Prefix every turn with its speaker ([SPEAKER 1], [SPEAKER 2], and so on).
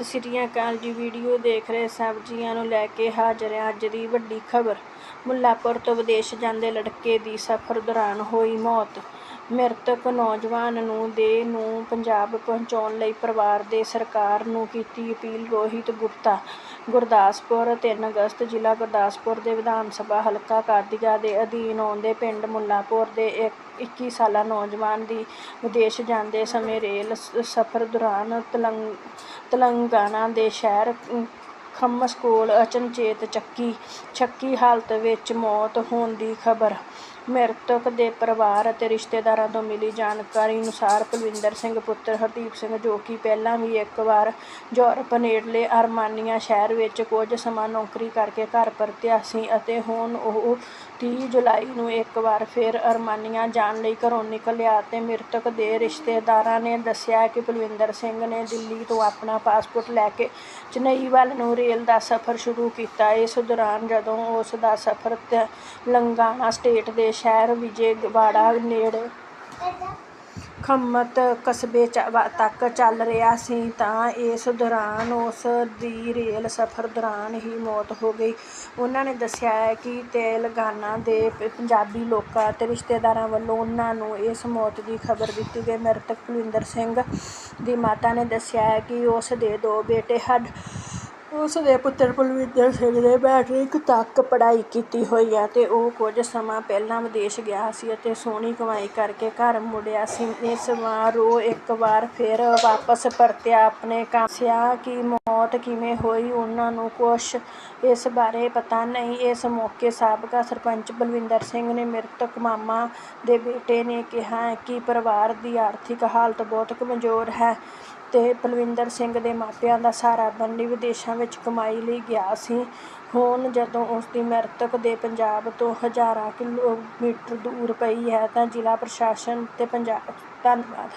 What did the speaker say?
[SPEAKER 1] ਸਤਿ ਸ੍ਰੀ ਅਕਾਲ ਜੀ। ਵੀਡੀਓ ਦੇਖ ਰਹੇ ਸਬਜ਼ੀਆਂ ਨੂੰ ਲੈ ਕੇ ਹਾਜ਼ਰ ਹਾਂ ਅੱਜ ਦੀ ਵੱਡੀ ਖਬਰ। ਮੁੱਲਾਪੁਰ ਤੋਂ ਵਿਦੇਸ਼ ਜਾਂਦੇ ਲੜਕੇ ਦੀ ਸਫ਼ਰ ਦੌਰਾਨ ਹੋਈ ਮੌਤ। ਮ੍ਰਿਤਕ ਨੌਜਵਾਨ ਨੂੰ ਦੇ ਨੂੰ ਪੰਜਾਬ ਪਹੁੰਚਾਉਣ ਲਈ ਪਰਿਵਾਰ ਦੇ ਸਰਕਾਰ ਨੂੰ ਕੀਤੀ ਅਪੀਲ, ਰੋਹਿਤ ਗੁਪਤਾ। ਗੁਰਦਾਸਪੁਰ 3 ਅਗਸਤ ਜ਼ਿਲ੍ਹਾ ਗੁਰਦਾਸਪੁਰ ਦੇ ਵਿਧਾਨ ਸਭਾ ਹਲਕਾ ਕਾਦੀਆਂ ਦੇ ਅਧੀਨ ਆਉਂਦੇ ਪਿੰਡ ਮੁੱਲਾਪੁਰ ਦੇ ਇੱਕ 21 ਸਾਲਾ ਨੌਜਵਾਨ ਦੀ ਵਿਦੇਸ਼ ਜਾਂਦੇ ਸਮੇਂ ਰੇਲ ਸ- ਸਫ਼ਰ ਦੌਰਾਨ ਤਲੰਗ ਤੇਲੰਗਾਨਾ ਦੇ ਸ਼ਹਿਰ ਅਮ, ਕੋਲ ਅਚਨਚੇਤ ਚੱਕੀ ਸ਼ੱਕੀ ਹਾਲਤ ਵਿੱਚ ਮੌਤ ਹੋਣ ਦੀ ਖਬਰ। ਮ੍ਰਿਤਕ ਦੇ ਪਰਿਵਾਰ ਅਤੇ ਰਿਸ਼ਤੇਦਾਰਾਂ ਤੋਂ ਮਿਲੀ ਜਾਣਕਾਰੀ ਅਨੁਸਾਰ ਕੁਲਵਿੰਦਰ ਸਿੰਘ, ਪੁੱਤਰ ਹਰਦੀਪ ਸਿੰਘ ਜੋ ਕਿ ਪਹਿਲਾਂ ਵੀ ਇੱਕ ਵਾਰ ਯੂਰਪ, ਨੇੜਲੇ ਅਰਮਾਨੀਆ ਸ਼ਹਿਰ ਵਿੱਚ ਕੁਝ ਸਮਾਂ ਨੌਕਰੀ ਕਰਕੇ ਘਰ ਪਰਤਿਆ ਸੀ ਅਤੇ ਹੁਣ ਉਹ 30 ਜੁਲਾਈ ਨੂੰ ਇੱਕ ਵਾਰ ਫਿਰ ਅਰਮਾਨੀਆ ਜਾਣ ਲਈ ਘਰੋਂ ਨਿਕਲਿਆ ਅਤੇ ਮ੍ਰਿਤਕ ਦੇ ਰਿਸ਼ਤੇਦਾਰਾਂ ਨੇ ਦੱਸਿਆ ਕਿ ਕੁਲਵਿੰਦਰ ਸਿੰਘ ਨੇ ਦਿੱਲੀ ਤੋਂ ਆਪਣਾ ਪਾਸਪੋਰਟ ਲੈ ਕੇ ਚੇਨਈ ਵੱਲ ਨੂੰ ਰੇਲ ਦਾ ਸਫ਼ਰ ਸ਼ੁਰੂ ਕੀਤਾ। ਇਸ ਦੌਰਾਨ ਜਦੋਂ ਉਸ ਦਾ ਸਫ਼ਰ ਤੇਲੰਗਾਨਾ ਸਟੇਟ ਦੇ ਸ਼ਹਿਰ ਵਿਜੇਵਾੜਾ ਨੇੜੇ ਖੰਮਤ ਕਸਬੇ ਤੱਕ ਚੱਲ ਰਿਹਾ ਸੀ ਤਾਂ ਇਸ ਦੌਰਾਨ ਉਸ ਦੀ ਰੇਲ ਸਫ਼ਰ ਦੌਰਾਨ ਹੀ ਮੌਤ ਹੋ ਗਈ। ਉਹਨਾਂ ਨੇ ਦੱਸਿਆ ਹੈ ਕਿ ਤੇਲੰਗਾਨਾ ਦੇ ਪੰਜਾਬੀ ਲੋਕਾਂ ਅਤੇ ਰਿਸ਼ਤੇਦਾਰਾਂ ਵੱਲੋਂ ਉਹਨਾਂ ਨੂੰ ਇਸ ਮੌਤ ਦੀ ਖਬਰ ਦਿੱਤੀ ਗਈ। ਮ੍ਰਿਤਕ ਕੁਲਿੰਦਰ ਸਿੰਘ ਦੀ ਮਾਤਾ ਨੇ ਦੱਸਿਆ ਹੈ ਕਿ ਉਸ ਦੇ ਦੋ ਬੇਟੇ ਹੱਡ ਉਸ ਦੇ ਪੁੱਤਰ ਬਲਵਿੰਦਰ ਸਿੰਘ ਨੇ ਮੈਟ੍ਰਿਕ ਤੱਕ ਪੜ੍ਹਾਈ ਕੀਤੀ ਹੋਈ ਹੈ ਅਤੇ ਉਹ ਕੁਝ ਸਮਾਂ ਪਹਿਲਾਂ ਵਿਦੇਸ਼ ਗਿਆ ਸੀ ਅਤੇ ਸੋਹਣੀ ਕਮਾਈ ਕਰਕੇ ਘਰ ਮੁੜਿਆ ਸੀ। ਇਸ ਵਾਰ ਉਹ ਇੱਕ ਵਾਰ ਫਿਰ ਵਾਪਸ ਪਰਤਿਆ ਆਪਣੇ ਕੰਮ। ਸਿਆ ਕਿ ਮੌਤ ਕਿਵੇਂ ਹੋਈ, ਉਹਨਾਂ ਨੂੰ ਕੁਛ ਇਸ ਬਾਰੇ ਪਤਾ ਨਹੀਂ। ਇਸ ਮੌਕੇ ਸਾਬਕਾ ਸਰਪੰਚ ਬਲਵਿੰਦਰ ਸਿੰਘ ਨੇ ਮ੍ਰਿਤਕ ਮਾਮਾ ਦੇ ਬੇਟੇ ਨੇ ਕਿਹਾ ਕਿ ਪਰਿਵਾਰ ਦੀ ਆਰਥਿਕ ਹਾਲਤ ਬਹੁਤ ਕਮਜ਼ੋਰ ਹੈ। ਅਤੇ ਬਲਵਿੰਦਰ ਸਿੰਘ ਦੇ ਮਾਪਿਆਂ ਦਾ ਸਹਾਰਾ ਬਣਨ ਵਿਦੇਸ਼ਾਂ ਵਿੱਚ ਕਮਾਈ ਲਈ ਗਿਆ ਸੀ। ਹੁਣ ਜਦੋਂ ਉਸ ਦੀ ਮ੍ਰਿਤਕ ਦੇ ਪੰਜਾਬ ਤੋਂ ਹਜ਼ਾਰਾਂ ਕਿਲੋਮੀਟਰ ਦੂਰ ਪਈ ਹੈ ਤਾਂ ਜ਼ਿਲ੍ਹਾ ਪ੍ਰਸ਼ਾਸਨ ਅਤੇ ਪੰਜਾਬ, ਧੰਨਵਾਦ।